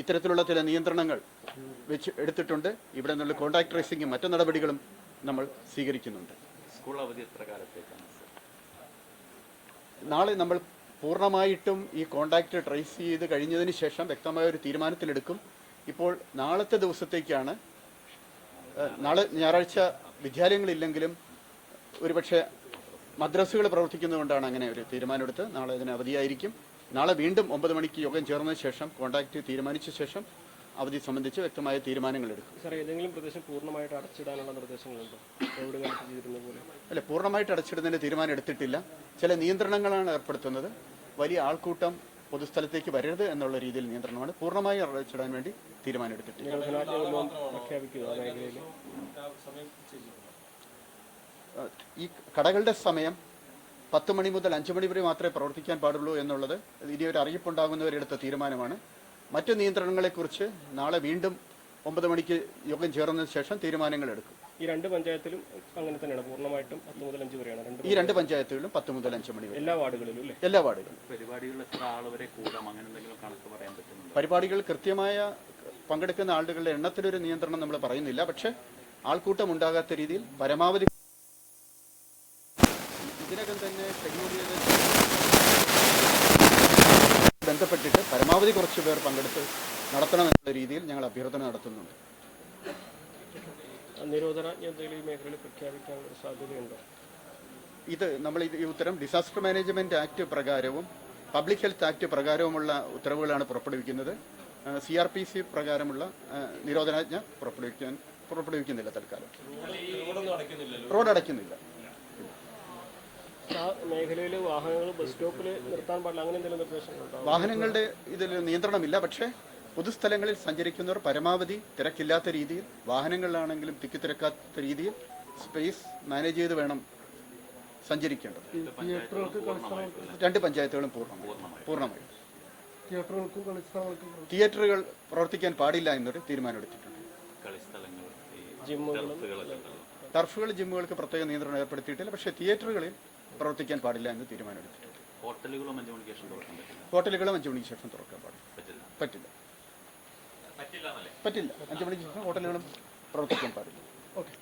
ഇത്തരത്തിലുള്ള ചില നിയന്ത്രണങ്ങൾ വെച്ച് എടുത്തിട്ടുണ്ട്. ഇവിടെ നിന്നുള്ള കോൺടാക്ട് ട്രേസിങ്ങും മറ്റു നടപടികളും നമ്മൾ സ്വീകരിക്കുന്നുണ്ട്. സ്കൂൾ അവധി എത്ര കാലത്തേക്കാണ് നാളെ നമ്മൾ പൂർണമായിട്ടും ഈ കോണ്ടാക്ട് ട്രേസ് ചെയ്ത് കഴിഞ്ഞതിന് ശേഷം വ്യക്തമായ ഒരു തീരുമാനത്തിലെടുക്കും. ഇപ്പോൾ നാളത്തെ ദിവസത്തേക്കാണ് നാളെ ഞായറാഴ്ച വിദ്യാലയങ്ങളില്ലെങ്കിലും ഒരുപക്ഷെ മദ്രസകൾ പ്രവർത്തിക്കുന്നതുകൊണ്ടാണ് അങ്ങനെ ഒരു തീരുമാനമെടുത്ത് നാളെ അതിന് അവധിയായിരിക്കും. നാളെ വീണ്ടും ഒമ്പത് മണിക്ക് യോഗം ചേർന്ന ശേഷം കോൺട്രാക്ട് തീരുമാനിച്ച ശേഷം അവധി സംബന്ധിച്ച് വ്യക്തമായ തീരുമാനങ്ങൾ എടുക്കും. സാർ ഏതെങ്കിലും പ്രദേശം പൂർണമായിട്ട് അടച്ചിടാനുള്ള നിർദ്ദേശങ്ങളുണ്ടോ? പോലെ. അല്ല പൂർണമായിട്ട് അടച്ചിടുന്നതിന് തീരുമാനം എടുത്തിട്ടില്ല. ചില നിയന്ത്രണങ്ങളാണ് ഏർപ്പെടുത്തുന്നത്. വലിയ ആൾക്കൂട്ടം പൊതുസ്ഥലത്തേക്ക് വരരുത് എന്നുള്ള രീതിയിൽ നിയന്ത്രണമാണ് പൂർണമായി അടച്ചിടാൻ വേണ്ടി തീരുമാനം എടുത്തിട്ടില്ല പ്രഖ്യാപിക്കുക ആ മേഖലയിൽ? ഈ കടകളുടെ സമയം പത്ത് മണി മുതൽ അഞ്ച് മണി വരെ മാത്രമേ പ്രവർത്തിക്കാൻ പാടുള്ളൂ എന്നുള്ളത് ഇനി ഒരു അറിയിപ്പുണ്ടാകുന്നവരെടുത്ത തീരുമാനമാണ്. മറ്റു നിയന്ത്രണങ്ങളെക്കുറിച്ച് നാളെ വീണ്ടും ഒമ്പത് മണിക്ക് യോഗം ചേർന്നതിന് ശേഷം തീരുമാനങ്ങൾ എടുക്കും ഈ രണ്ട് പഞ്ചായത്തിലും അങ്ങനെ തന്നെയാണ്. പൂർണമായിട്ടും പത്ത് മുതൽ അഞ്ച് വരെയാണ്. ഈ രണ്ട് പഞ്ചായത്തുകളിലും പത്ത് മുതൽ അഞ്ച് മണി വരെ. എല്ലാ വാർഡുകളിലും അല്ലേ? എല്ലാ വാർഡുകളും പരിപാടികളിൽ എത്ര ആൾ വരെ കൂടാം? അങ്ങനെ എന്തെങ്കിലും കണക്ക് പറയാൻ പറ്റുന്നുണ്ടോ? പരിപാടികൾ കൃത്യമായ പങ്കെടുക്കുന്ന ആളുകളുടെ എണ്ണത്തിലൊരു നിയന്ത്രണം നമ്മൾ പറയുന്നില്ല. പക്ഷേ ആൾക്കൂട്ടം ഉണ്ടാകാത്ത രീതിയിൽ പരമാവധി ഇതിനകം തന്നെ ചെയ്ത ബന്ധപ്പെട്ടിട്ട് പരമാവധി കുറച്ച് പേർ പങ്കെടുത്ത് നടത്തണമെന്നുള്ള രീതിയിൽ ഞങ്ങൾ അഭ്യർത്ഥന നടത്തുന്നുണ്ട്. നിരോധനാജ്ഞ എന്തെങ്കിലും ഈ മേഖലയിൽ പ്രഖ്യാപിക്കാനുള്ള ഒരു സാധ്യതയുണ്ടോ? ഇത് നമ്മൾ ഈ ഉത്തരം ഡിസാസ്റ്റർ മാനേജ്മെന്റ് ആക്ട് പ്രകാരവും പബ്ലിക് ഹെൽത്ത് ആക്ട് പ്രകാരവുമുള്ള ഉത്തരവുകളാണ് പുറപ്പെടുവിക്കുന്നത്. സി ആർ പി സി പ്രകാരമുള്ള നിരോധനാജ്ഞ പുറപ്പെടുവിക്കാൻ പുറപ്പെടുവിക്കുന്നില്ല തൽക്കാലം. റോഡ് അടയ്ക്കുന്നില്ല. ആ മേഖലയിൽ വാഹനങ്ങൾ ബസ് സ്റ്റോപ്പിൽ നിർത്താൻ പാടില്ല. അങ്ങനെ എന്തെങ്കിലും നിർദ്ദേശങ്ങളുണ്ടോ വാഹനങ്ങളുടെ ഇതിൽ നിയന്ത്രണമില്ല. പക്ഷേ പൊതുസ്ഥലങ്ങളിൽ സഞ്ചരിക്കുന്നവർ പരമാവധി തിരക്കില്ലാത്ത രീതിയിൽ വാഹനങ്ങളിലാണെങ്കിലും തിക്കി തിരക്കാത്ത രീതിയിൽ സ്പേസ് മാനേജ് ചെയ്ത് വേണം സഞ്ചരിക്കേണ്ടത്. രണ്ട് പഞ്ചായത്തുകളും പൂർണമായി. പൂർണമായി. തിയേറ്ററുകൾ പ്രവർത്തിക്കാൻ പാടില്ല എന്നൊരു തീരുമാനമെടുത്തിട്ടുണ്ട്. ടർഫുകൾ ജിമ്മുകൾക്ക് പ്രത്യേക നിയന്ത്രണം ഏർപ്പെടുത്തിയിട്ടില്ല. പക്ഷേ തിയേറ്ററുകളിൽ പ്രവർത്തിക്കാൻ പാടില്ല എന്ന് തീരുമാനമെടുത്തിട്ടുണ്ട്. ഹോട്ടലുകളും അഞ്ചു മണിക്ക് ശേഷം തുറക്കാൻ പറ്റില്ല. ഹോട്ടലുകളും അഞ്ചു മണിക്ക് ശേഷം തുറക്കാൻ പാടില്ല. പറ്റില്ല. പറ്റില്ല. പറ്റില്ല എന്നല്ലേ? പറ്റില്ല. അഞ്ചു മണിക്ക് ശേഷം ഹോട്ടലുകളും പ്രവർത്തിക്കാൻ പാടില്ല. ഓക്കെ.